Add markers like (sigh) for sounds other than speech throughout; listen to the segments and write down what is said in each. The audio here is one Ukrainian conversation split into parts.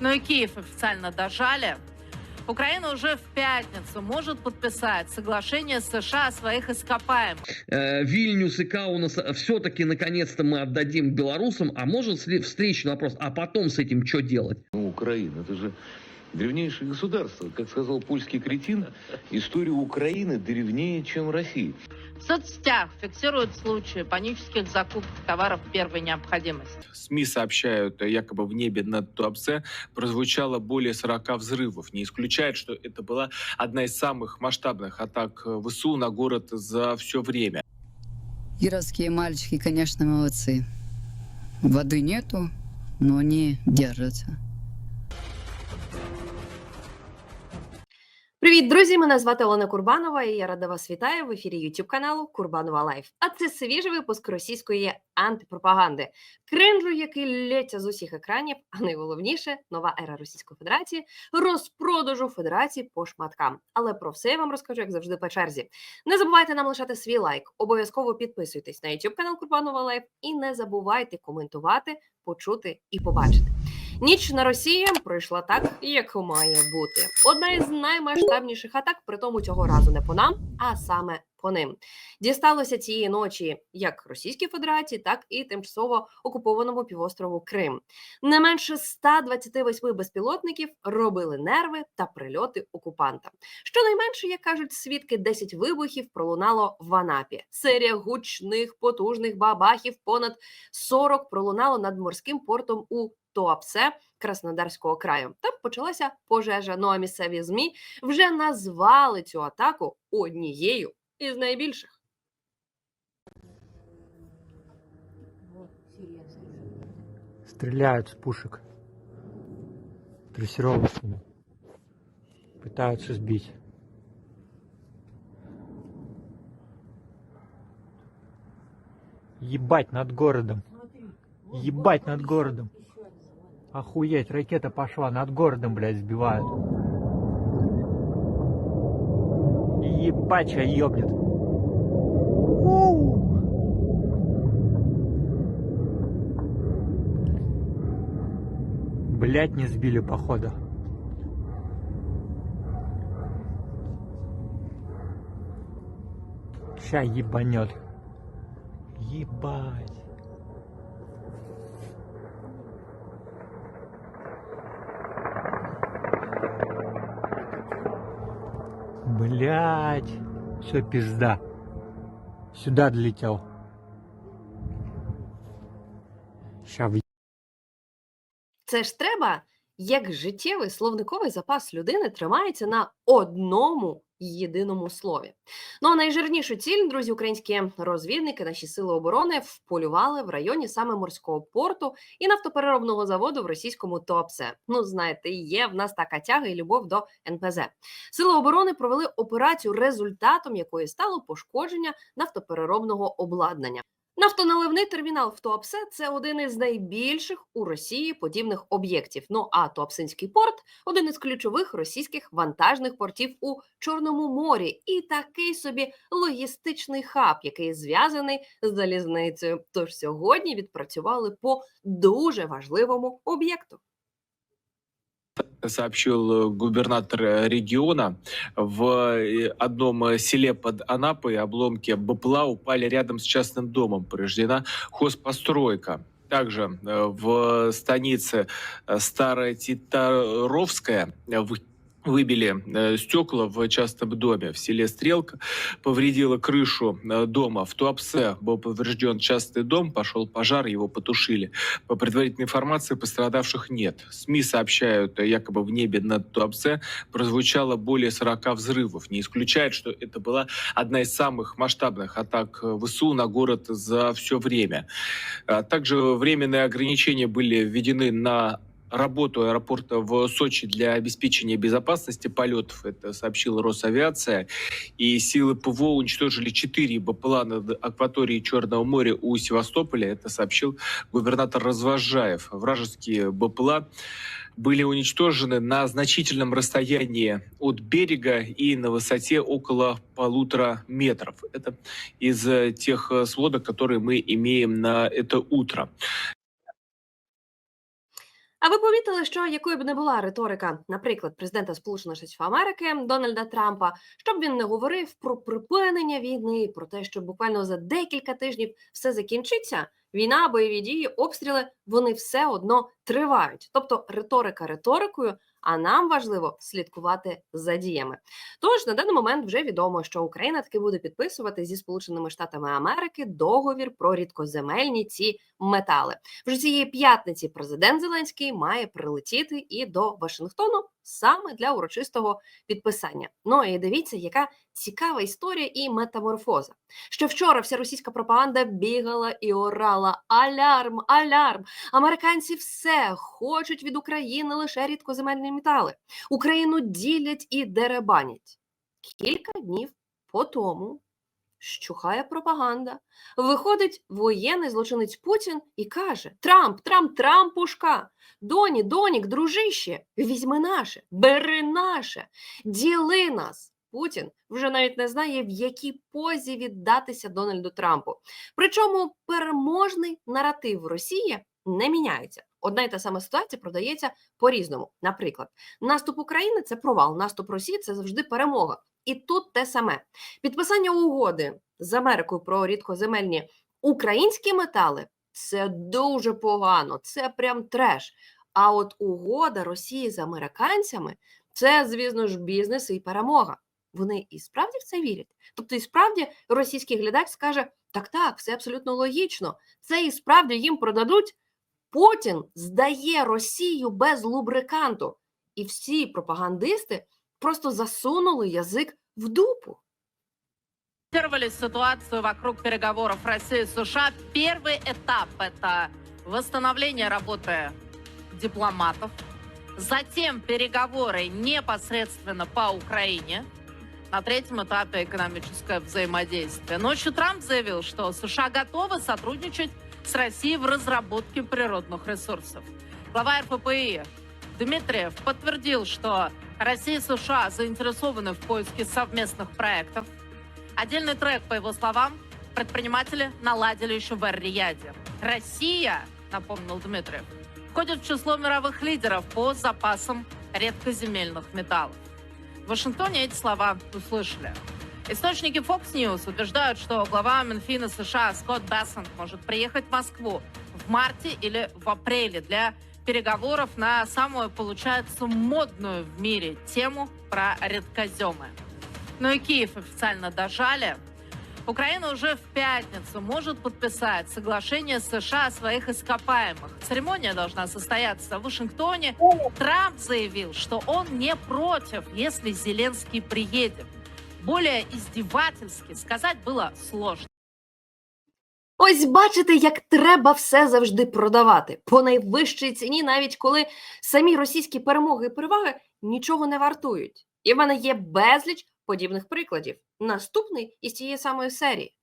Ну и Киев официально дожали. Украина уже в пятницу может подписать соглашение с США о своих ископаемых. э, Вильнюс и Каунас все-таки наконец-то мы отдадим белорусам, а может сли- встречный вопрос, а потом с этим что делать? Ну, Украина, это же древнейшее государство. Как сказал польский кретин, история Украины древнее, чем России. В соцсетях фиксируют случаи панических закупок товаров первой необходимости. СМИ сообщают, якобы в небе над Туапсе прозвучало более 40 взрывов. Не исключает, что это была одна из самых масштабных атак ВСУ на город за все время. Кировские мальчики, конечно, молодцы. Воды нету, но они держатся. Привіт, друзі! Мене звати Олена Курбанова, і я рада вас вітаю в ефірі YouTube каналу Курбанова Лайф. А це свіжий випуск російської антипропаганди, кринжу, який лється з усіх екранів, а найголовніше нова ера Російської Федерації, розпродажу Федерації по шматкам. Але про все я вам розкажу, як завжди, по черзі. Не забувайте нам лишати свій лайк, обов'язково підписуйтесь на YouTube канал Курбанова Лайф і не забувайте коментувати, почути і побачити. Ніч на Росії пройшла так, як має бути. Одна із наймасштабніших атак, при тому цього разу не по нам, а саме по ним. Дісталося цієї ночі як Російській Федерації, так і тимчасово окупованому півострову Крим. Не менше 128 безпілотників робили нерви та прильоти окупанта. Щонайменше, як кажуть свідки, 10 вибухів пролунало в Анапі. Серія гучних потужних бабахів, понад 40 пролунало над морським портом у Туапсе Краснодарського краю. Там почалася пожежа. Ну а місцеві змі вже назвали цю атаку однією із найбільших. Стреляют с пушек. Дрессировочными. Пытаются сбить. Ебать над городом. Ебать над городом. Охуеть, ракета пошла, над городом, блядь, сбивают. Ебать, а ёбнет. Блять, не сбили, походу. Ща ебанет. Ебать. Блять. Все, пизда. Сюда долетел. Ща в Це ж треба, як життєвий словниковий запас людини тримається на одному єдиному слові. Ну а найжирнішу ціль, друзі, українські розвідники, наші сили оборони вполювали в районі саме морського порту і нафтопереробного заводу в російському Туапсе. Ну, знаєте, є в нас така тяга і любов до НПЗ. Сили оборони провели операцію, результатом якої стало пошкодження нафтопереробного обладнання. Нафтоналивний термінал в Туапсе це один із найбільших у Росії подібних об'єктів. Ну а Туапсинський порт один із ключових російських вантажних портів у Чорному морі, і такий собі логістичний хаб, який зв'язаний з залізницею. Тож сьогодні відпрацювали по дуже важливому об'єкту. Сообщил э, губернатор э, региона. В э, одном селе под Анапой обломки БПЛА упали рядом с частным домом. Повреждена хозпостройка. Также в станице Старая Титаровская в- выбили э, стекла в частном доме в селе Стрелка, повредила крышу э, дома. В Туапсе был поврежден частный дом, пошел пожар, его потушили. По предварительной информации пострадавших нет. СМИ сообщают, э, якобы в небе над Туапсе прозвучало более 40 взрывов. Не исключает, что это была одна из самых масштабных атак ВСУ на город за все время. А Также временные ограничения были введены на работу аэропорта в Сочи для обеспечения безопасности полетов, это сообщила Росавиация, и силы ПВО уничтожили четыре БПЛА над акваторией Черного моря у Севастополя, это сообщил губернатор Развожаев. Вражеские БПЛА были уничтожены на значительном расстоянии от берега и на высоте около полутора метров. Это из э, тех э, сводок, которые мы имеем на это утро. А ви помітили, що якою б не була риторика, наприклад, президента Сполучених Штатів Америки Дональда Трампа, щоб він не говорив про припинення війни, про те, що буквально за декілька тижнів все закінчиться, війна, бойові дії, обстріли вони все одно тривають. Тобто риторика риторикою, а нам важливо слідкувати за діями. Тож на даний момент вже відомо, що Україна таки буде підписувати зі Сполученими Штатами Америки договір про рідкоземельні ці метали. Вже цієї п'ятниці президент Зеленський має прилетіти і до Вашингтону саме для урочистого підписання. Ну і дивіться, яка цікава історія і метаморфоза. Що вчора вся російська пропаганда бігала і орала: Алярм, алярм! Американці все хочуть від України лише рідкоземельні метали. Україну ділять і деребанять. Кілька днів по тому щухає пропаганда. Виходить воєнний злочинець Путін і каже: Трамп, Трамп, Трампушка, доні, донік, дружище, візьми наше, бери наше, діли нас. Путін вже навіть не знає, в якій позі віддатися Дональду Трампу. Причому переможний наратив Росії не міняється. Одна і та сама ситуація продається по-різному. Наприклад, наступ України це провал, наступ Росії це завжди перемога. І тут те саме підписання угоди з Америкою про рідкоземельні українські метали це дуже погано, це прям треш. А от угода Росії з американцями це, звісно ж, бізнес і перемога. Вони і справді в це вірять. Тобто, і справді російський глядач скаже: так, так, все абсолютно логічно. Це і справді їм продадуть. Путін здає Росію без лубриканту, і всі пропагандисти просто засунули язик в дупу. комментировали ситуацию вокруг переговоров России и США. Первый этап – это восстановление работы дипломатов. Затем переговоры непосредственно по Украине. На третьем этапе экономическое взаимодействие. Ночью Трамп заявил, что США готовы сотрудничать с Россией в разработке природных ресурсов. Глава РФПИ Дмитриев подтвердил, что Россия и США заинтересованы в поиске совместных проектов. Отдельный трек, по его словам, предприниматели наладили еще в Эр-Рияде. Россия, напомнил Дмитриев, входит в число мировых лидеров по запасам редкоземельных металлов. В Вашингтоне эти слова услышали. Источники Fox News утверждают, что глава Минфина США Скотт Бессент может приехать в Москву в марте или в апреле для переговоров на самую, получается, модную в мире тему про редкоземы. Ну и Киев официально дожали. Украина уже в пятницу может подписать соглашение с США о своих ископаемых. Церемония должна состояться в Вашингтоне. Трамп заявил, что он не против, если Зеленский приедет. Более издевательски сказать было сложно. Ось бачите, як треба все завжди продавати по найвищій ціні, навіть коли самі російські перемоги і переваги нічого не вартують. І в мене є безліч подібних прикладів. Наступний із цієї самої серії.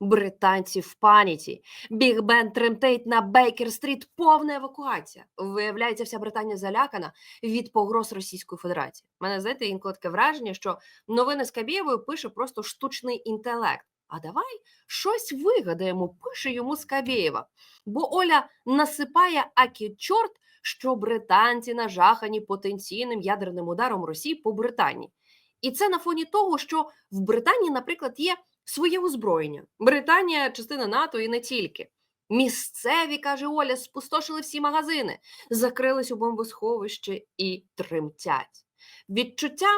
Британці в паніці. Біг Бен тремтить на Бейкер-стріт, повна евакуація. Виявляється, вся Британія залякана від погроз Російської Федерації. Мене знаєте, інколи таке враження, що новини з Кабєєвою пише просто штучний інтелект. А давай щось вигадаємо, пише йому Скабєєва. Бо Оля насипає акі чорт, що британці нажахані потенційним ядерним ударом Росії по Британії. І це на фоні того, що в Британії, наприклад, є своє озброєння. Британія частина НАТО і не тільки. Місцеві, каже Оля, спустошили всі магазини, закрились у бомбосховище і тремтять. Відчуття,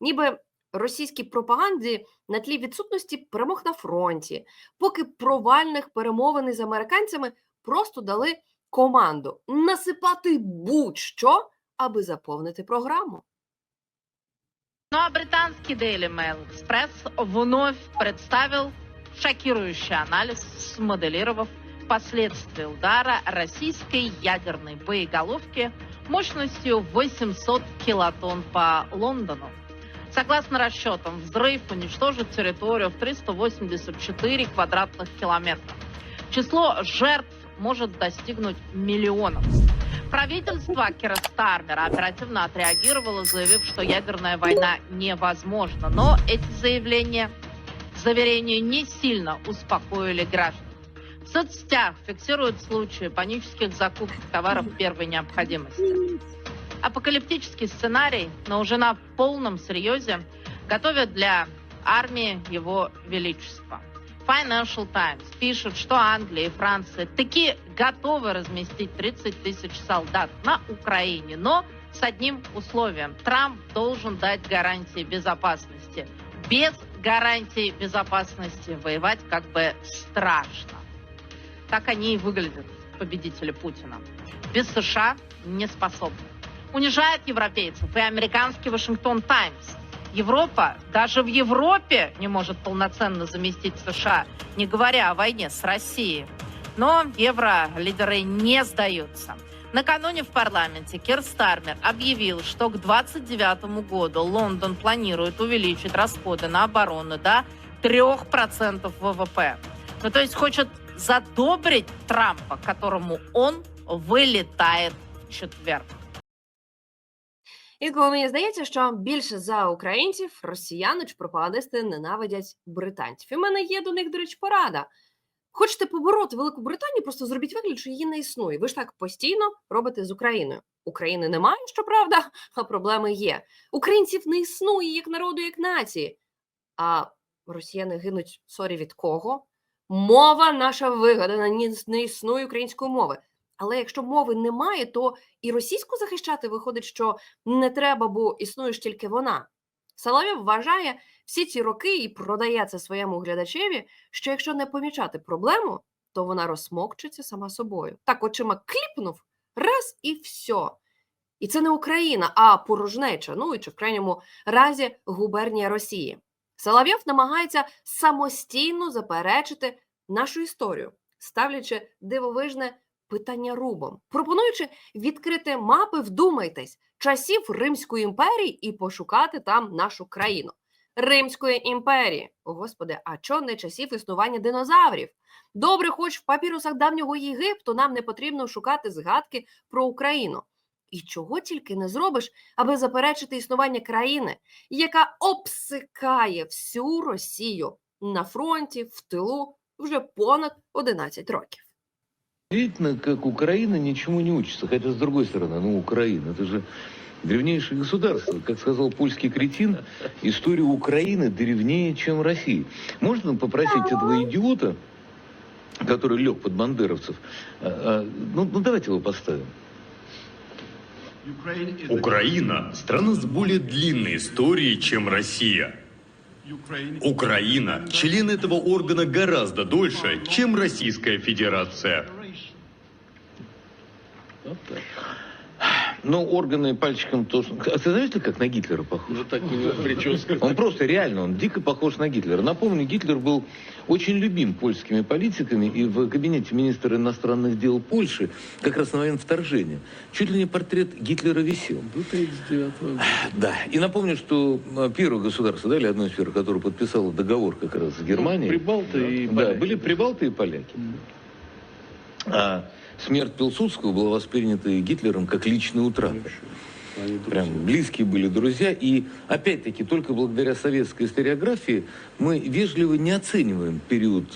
ніби російській пропаганді на тлі відсутності перемог на фронті, поки провальних перемовин із американцями просто дали команду насипати будь-що, аби заповнити програму. Ну а британский Daily Mail Express вновь представил шокирующий анализ, смоделировав последствия удара российской ядерной боеголовки мощностью 800 килотонн по Лондону. Согласно расчетам, взрыв уничтожит территорию в 384 квадратных километра. Число жертв может достигнуть миллионов. Правительство Кира Стармера оперативно отреагировало, заявив, что ядерная война невозможна. Но эти заявления, заверения не сильно успокоили граждан. В соцсетях фиксируют случаи панических закупок товаров первой необходимости. Апокалиптический сценарий, но уже на полном серьезе готовят для армии его величества. Financial Times пишет, что Англия и Франция таки готовы разместить 30 тысяч солдат на Украине, но с одним условием. Трамп должен дать гарантии безопасности. Без гарантий безопасности воевать как бы страшно. Так они и выглядят, победители Путина. Без США не способны. Унижает европейцев и американский Вашингтон Таймс. Европа, даже в Европе не может полноценно заместить США, не говоря о войне с Россией. Но евролидеры не сдаются. Накануне в парламенте Кир Стармер объявил, что к 2029 году Лондон планирует увеличить расходы на оборону до 3% ВВП. Ну, то есть хочет задобрить Трампа, которому он вылетает в четверг. Інколи мені здається, що більше за українців росіяни чи пропагандисти ненавидять британців. І в мене є до них, до речі, порада. Хочете побороти Велику Британію, просто зробіть вигляд, що її не існує. Ви ж так постійно робите з Україною. України немає, щоправда, (laughs) а проблеми є. Українців не існує як народу, як нації. А росіяни гинуть сорі від кого? Мова наша вигадана, не існує української мови. Але якщо мови немає, то і російську захищати виходить, що не треба, бо існує ж тільки вона. Соловйов вважає всі ці роки і продає це своєму глядачеві, що якщо не помічати проблему, то вона розсмокчиться сама собою. Так очима кліпнув раз і все. І це не Україна, а порожнеча, ну і чи в крайньому разі губернія Росії. Соловйов намагається самостійно заперечити нашу історію, ставлячи дивовижне питання рубом, пропонуючи відкрити мапи, вдумайтесь, часів Римської імперії і пошукати там нашу країну. Римської імперії. О, Господи, а чо не часів існування динозаврів? Добре, хоч в папірусах давнього Єгипту нам не потрібно шукати згадки про Україну. І чого тільки не зробиш, аби заперечити існування країни, яка обсикає всю Росію на фронті, в тилу вже понад 11 років. Удивительно, как Украина ничему не учится. Хотя, с другой стороны, ну, Украина, это же древнейшее государство. Как сказал польский кретин, история Украины древнее, чем России. Можно попросить этого идиота, который лег под бандеровцев, а, а, ну, ну, давайте его поставим. Украина – страна с более длинной историей, чем Россия. Украина – член этого органа гораздо дольше, чем Российская Федерация. Но органы пальчиком тоже... А ты знаешь, ты как на Гитлера похож? Ну так у него прическа. Он просто реально, он дико похож на Гитлера. Напомню, Гитлер был очень любим польскими политиками, и в кабинете министра иностранных дел Польши, как раз на момент вторжения, чуть ли не портрет Гитлера висел. До 39 года. Да, и напомню, что э, первое государство, да, или одно из первых, которое подписало договор как раз с Германией, Прибалты и да, поляки. были прибалты и поляки. А смерть Пилсудского была воспринята Гитлером как личная утрата. Прям близкие были друзья. И опять-таки только благодаря советской историографии мы вежливо не оцениваем период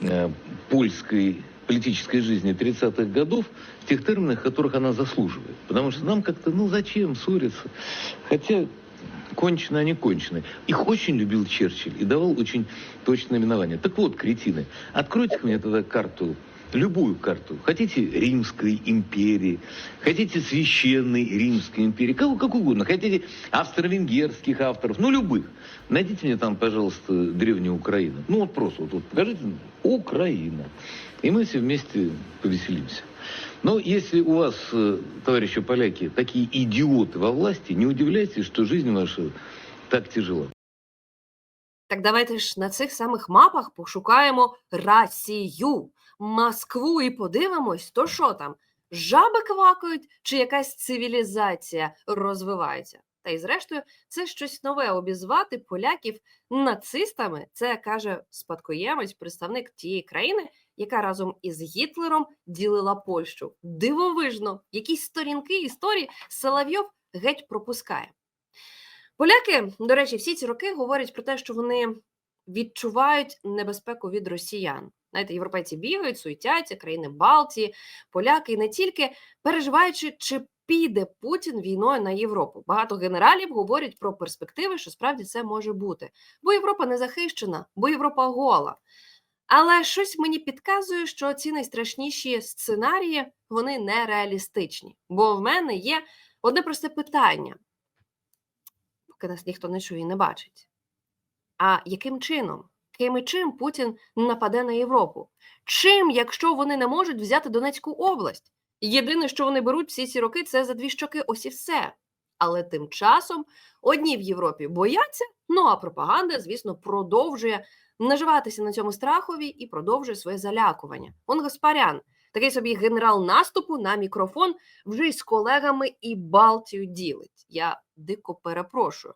э, польской политической жизни 30-х годов в тех терминах, которых она заслуживает. Потому что нам как-то, ну зачем ссориться? Хотя конченые они конченые. Их очень любил Черчилль и давал очень точное именование. Так вот, кретины, откройте мне тогда карту любую карту. Хотите Римской империи, хотите Священной Римской империи, кого как угодно. Хотите австро-венгерских авторов, ну любых. Найдите мне там, пожалуйста, древнюю Украину. Ну вот просто, вот, вот покажите Украина. И мы все вместе повеселимся. Но если у вас, э, товарищи поляки, такие идиоты во власти, не удивляйтесь, что жизнь ваша так тяжела. Так давайте ж на цих самих мапах пошукаємо Росію, Москву і подивимось, то що там? Жаби квакають чи якась цивілізація розвивається? Та й зрештою, це щось нове обізвати поляків нацистами. Це каже спадкоємець, представник тієї країни, яка разом із Гітлером ділила Польщу. Дивовижно, якісь сторінки історії Соловйов геть пропускає. Поляки, до речі, всі ці роки говорять про те, що вони відчувають небезпеку від росіян. Знаєте, європейці бігають, суетяться, країни Балтії, поляки і не тільки переживаючи, чи піде Путін війною на Європу. Багато генералів говорять про перспективи, що справді це може бути. Бо Європа не захищена, бо Європа гола. Але щось мені підказує, що ці найстрашніші сценарії вони нереалістичні. Бо в мене є одне просте питання, поки нас ніхто не чує і не бачить. А яким чином? Ким і чим Путін нападе на Європу? Чим, якщо вони не можуть взяти Донецьку область? Єдине, що вони беруть всі ці роки, це за дві щоки, ось і все. Але тим часом одні в Європі бояться, ну а пропаганда, звісно, продовжує наживатися на цьому страхові і продовжує своє залякування. Он Гаспарян, такий собі генерал наступу на мікрофон, вже й з колегами і Балтію ділить. Я дико перепрошую.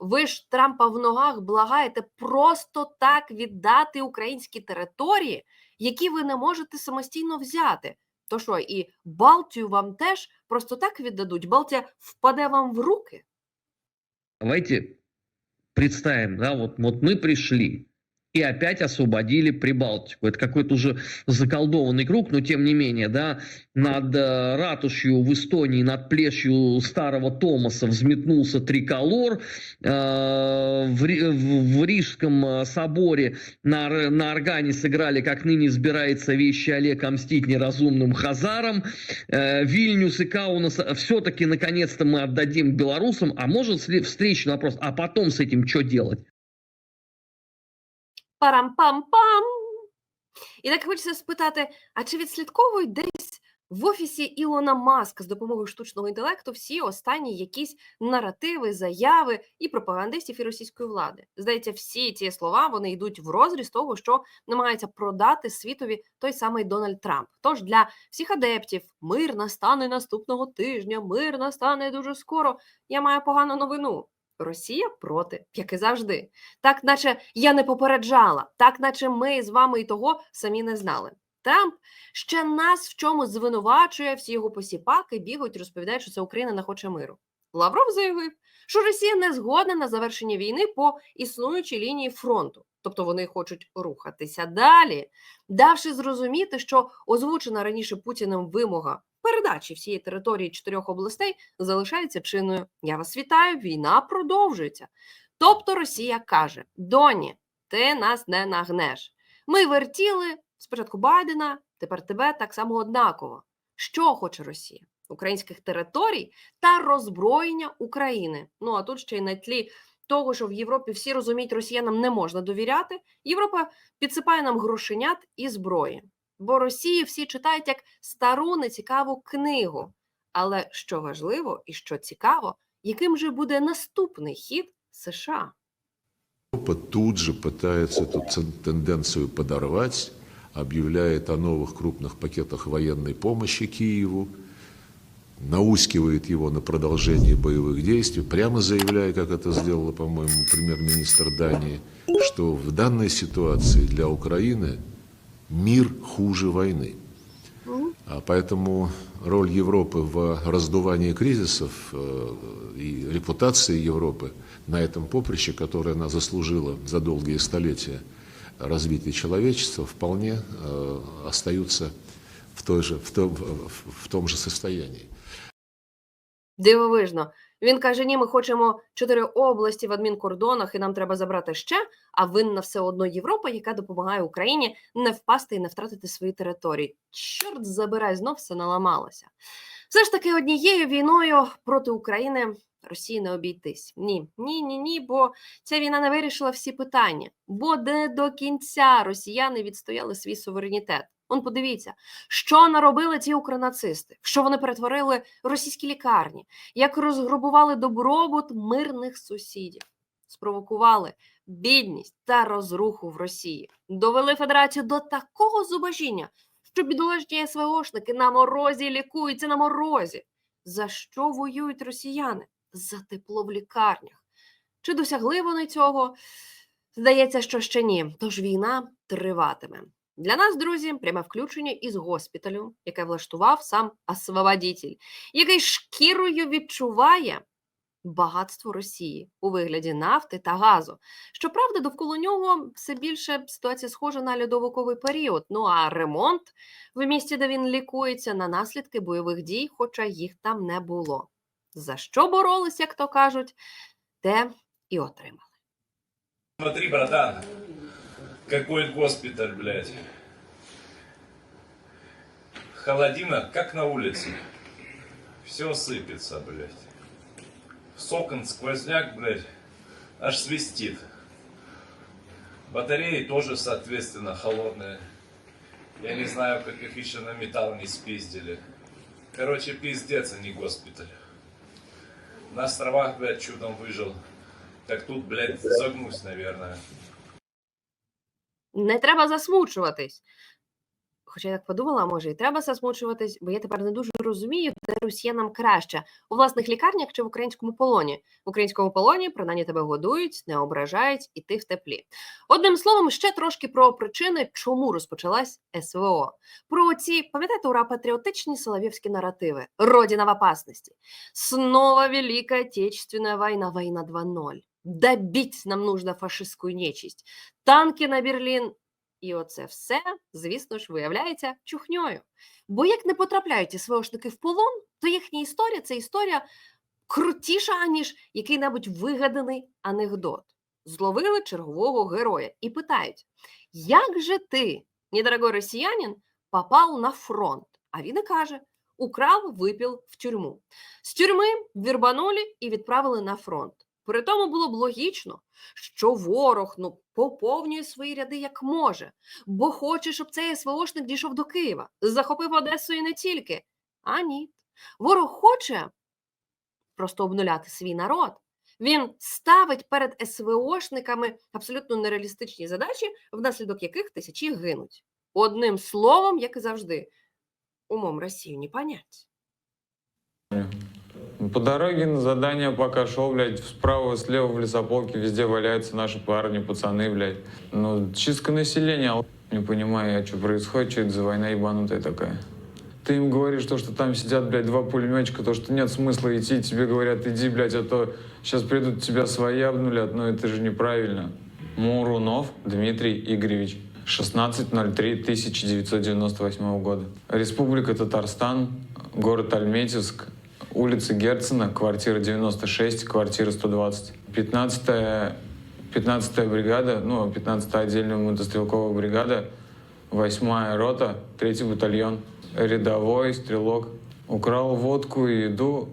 Ви ж Трампа в ногах благаєте просто так віддати українські території, які ви не можете самостійно взяти. То що, і Балтію вам теж просто так віддадуть? Балтія впаде вам в руки? Давайте представим, да, вот, вот мы пришли и опять освободили Прибалтику. Это какой-то уже заколдованный круг, но тем не менее, да, над э, ратушью в Эстонии, над плешью старого Томаса взметнулся триколор. Э, в, Ри- в- в Рижском э, соборе на, ор- на органе сыграли, как ныне избирается вещи Олег мстить неразумным хазарам. Вильнюс и Каунас все-таки наконец-то мы отдадим белорусам. А может встречный вопрос, а потом с этим что делать? Парам-пам-пам. І так хочеться спитати: а чи відслідковують десь в офісі Ілона Маска з допомогою штучного інтелекту всі останні якісь наративи, заяви і пропагандистів і російської влади? Здається, всі ці слова вони йдуть в розріз того, що намагається продати світові той самий Дональд Трамп. Тож для всіх адептів мир настане наступного тижня, мир настане дуже скоро. Я маю погану новину. Росія проти, як і завжди. Так, наче я не попереджала, так наче ми з вами і того самі не знали. Трамп ще нас в чому звинувачує, всі його посіпаки бігають, розповідають, що це Україна не хоче миру. Лавров заявив, що Росія не згодна на завершення війни по існуючій лінії фронту, тобто вони хочуть рухатися далі, давши зрозуміти, що озвучена раніше Путіним вимога передачі всієї території чотирьох областей залишається чинною. Я вас вітаю, війна продовжується. Тобто Росія каже: Доні, ти нас не нагнеш. Ми вертіли спочатку Байдена, тепер тебе так само однаково. Що хоче Росія? Українських територій та роззброєння України. Ну а тут ще й на тлі того, що в Європі всі розуміють, росіянам не можна довіряти. Європа підсипає нам грошенят і зброї Бо Росії всі читають як стару нецікаву книгу. Але що важливо і що цікаво, яким же буде наступний хід США? Европа тут же пытается эту цен- тенденцию подорвать, объявляет о новых крупных пакетах военной помощи Киеву, наускивает его на продолжение боевых действий, прямо заявляя, как это сделала, по-моему, премьер-министр Дании, что в данной ситуации для Украины мир хуже войны. А поэтому роль Европы в раздувании кризисов э, и репутации Европы на этом поприще, которое она заслужила за долгие столетия развития человечества, вполне э, остаются в, той же, в, том, в- том же состоянии. Дивовижно. Він каже: ні, ми хочемо чотири області в адмінкордонах, і нам треба забрати ще. А винна все одно Європа, яка допомагає Україні не впасти і не втратити свої території. Чорт забирай, знов все наламалося. Все ж таки, однією війною проти України Росії не обійтись. Ні, ні, ні, ні, бо ця війна не вирішила всі питання. Бо де до кінця росіяни відстояли свій суверенітет. Он подивіться, що наробили ці укронацисти, що вони перетворили російські лікарні, як розграбували добробут мирних сусідів, спровокували бідність та розруху в Росії, довели федерацію до такого зубожіння, що бідолашні СВОшники на морозі лікуються на морозі. За що воюють росіяни? За тепло в лікарнях. Чи досягли вони цього? Здається, що ще ні. Тож війна триватиме. Для нас, друзі, пряме включення із госпіталю, яке влаштував сам освободітель, який шкірою відчуває, багатство Росії у вигляді нафти та газу. Щоправда, довкола нього все більше ситуація схожа на льодовиковий період. Ну а ремонт в місті, де він лікується, на наслідки бойових дій, хоча їх там не було. За що боролись, як то кажуть, те і отримали. Смотри, братан, какой госпиталь, блядь. Холодина, как на улице. Все сыпется, блядь. С окон сквозняк, блядь, аж свистит. Батареи тоже, соответственно, холодные. Я не знаю, как их еще на металл не спиздили. Короче, пиздец, а не госпиталь. На островах, блядь, чудом выжил. Так тут, блядь, загнусь, наверное. Не треба засмучуватись. Хоча я так подумала, може, і треба засмучуватись, бо я тепер не дуже розумію, де росіянам краще у власних лікарнях чи в українському полоні. В українському полоні принаймні тебе годують, не ображають, і ти в теплі. Одним словом, ще трошки про причини, чому розпочалась СВО. Про ці, пам'ятаєте, ура патріотичні солов'ївські наративи. Родина в опасності. Снова Велика Отечественная война, война 2.0. Добить нам нужно фашистську нечисть. Танки на Берлін. І оце все, звісно ж, виявляється чухньою. Бо як не потрапляють СВОшники в полон, то їхня історія це історія крутіша, аніж який-небудь вигаданий анекдот. Зловили чергового героя і питають: як же ти, недорогой росіянин, попав на фронт? А він і каже: украв, випіл в тюрму. З тюрми вірбанули і відправили на фронт. При тому було б логічно, що ворог ну, поповнює свої ряди як може, бо хоче, щоб цей СВОшник дійшов до Києва, захопив Одесу і не тільки. А ні. Ворог хоче просто обнуляти свій народ. Він ставить перед СВОшниками абсолютно нереалістичні задачі, внаслідок яких тисячі гинуть. Одним словом, як і завжди, умом Росію не понять. По дороге на задание пока шел, блядь, справа, слева в лесополке везде валяются наши парни, пацаны, блядь. Ну, чистка населения. Не понимаю я, что происходит, что это за война ебанутая такая. Ты им говоришь, то, что там сидят, блядь, два пулеметчика, то, что нет смысла идти, тебе говорят, иди, блядь, а то сейчас придут тебя свои обнулят, но это же неправильно. Мурунов Дмитрий Игоревич, 16.03.1998 года. Республика Татарстан, город Альметьевск, улица Герцена, квартира 96, квартира 120. 15 15 бригада, ну, 15-я отдельная мотострелковая бригада, 8 рота, 3 батальон, рядовой, стрелок. Украл водку и еду,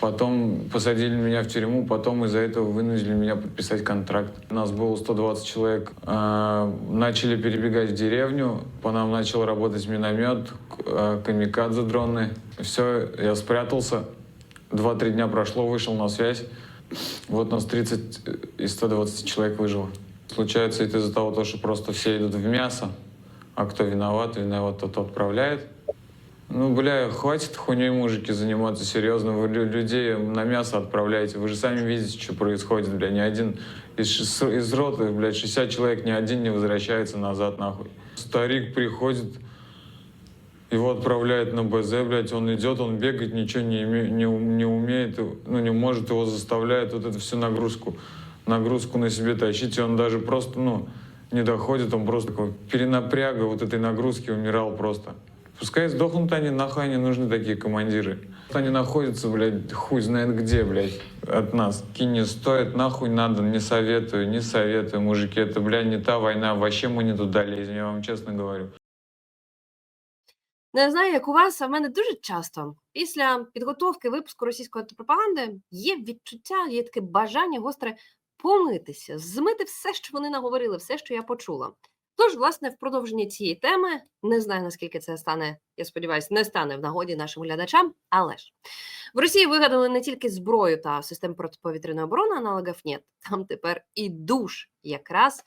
потом посадили меня в тюрьму, потом из-за этого вынудили меня подписать контракт. У нас было 120 человек. А, Начали перебегать в деревню, по нам начал работать миномет, к- камикадзе дроны. Все, я спрятался. Два-три дня прошло, вышел на связь. Вот нас 30 из 120 человек выжило. Случается это из-за того, то, что просто все идут в мясо, а кто виноват, виноват тот отправляет. Ну, бля, хватит хуйней, мужики, заниматься серьезно. Вы лю- людей на мясо отправляете. Вы же сами видите, что происходит, бля. Ни один из, из роты, блядь, 60 человек, ни один не возвращается назад, нахуй. Старик приходит, его отправляют на БЗ, блядь, он идет, он бегает, ничего не, име- не, не умеет, ну, не может, его заставляют вот эту всю нагрузку, нагрузку на себе тащить, и он даже просто, ну, не доходит, он просто такой перенапряга вот этой нагрузки умирал просто. Пускай сдохнут они, нахуй они нужны такие командиры. Они находятся, блядь, хуй знает где, блядь, от нас. Ки не стоит, нахуй надо, не советую, не советую, мужики. Это, блядь, не та война, вообще мы не туда лезем, я вам честно говорю. Не знаю, як у вас, а в мене дуже часто після підготовки випуску російської пропаганди є відчуття, є таке бажання гостре помитися, змити все, що вони наговорили, все, що я почула. Тож, власне, в продовженні цієї теми не знаю наскільки це стане, я сподіваюся, не стане в нагоді нашим глядачам. Але ж в Росії вигадали не тільки зброю та систему протиповітряної оборони, аналогів нет. Там тепер і душ якраз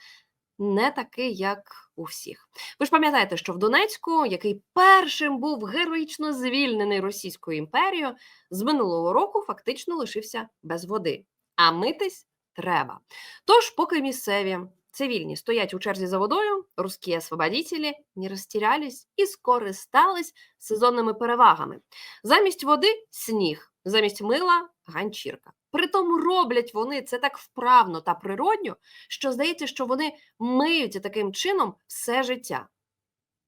не такий, як у всіх. Ви ж пам'ятаєте, що в Донецьку, який першим був героїчно звільнений Російською імперією, з минулого року фактично лишився без води. А митись треба. Тож, поки місцеві цивільні стоять у черзі за водою, русські освободітелі не розтірялись і скористались сезонними перевагами. Замість води сніг, замість мила ганчірка. Притому роблять вони це так вправно та природньо, що здається, що вони миються таким чином все життя.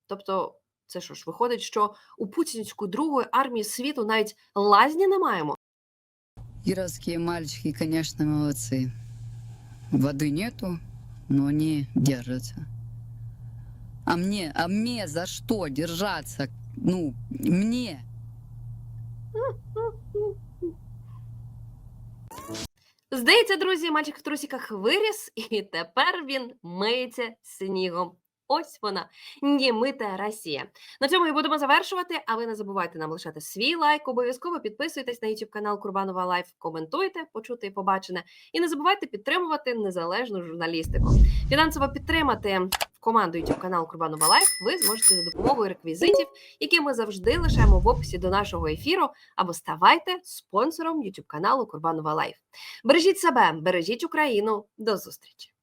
Тобто, це що ж виходить, що у путінську другої армії світу навіть лазні не маємо. Кировские мальчики, конечно, молодцы. Воды нету, но они держатся. А мне, а мне за что держаться? Ну, мне. Здається, друзі, мальчик в трусиках виріс, і тепер він миється снігом. Ось вона, німита Росія. На цьому і будемо завершувати. А ви не забувайте нам лишати свій лайк. Обов'язково підписуйтесь на YouTube канал Курбанова Лайф, коментуйте, почути і побачене. І не забувайте підтримувати незалежну журналістику. Фінансово підтримати команду YouTube канал Курбанова Лайф ви зможете за допомогою реквізитів, які ми завжди лишаємо в описі до нашого ефіру, або ставайте спонсором YouTube каналу Курбанова Лайф. Бережіть себе, бережіть Україну. До зустрічі!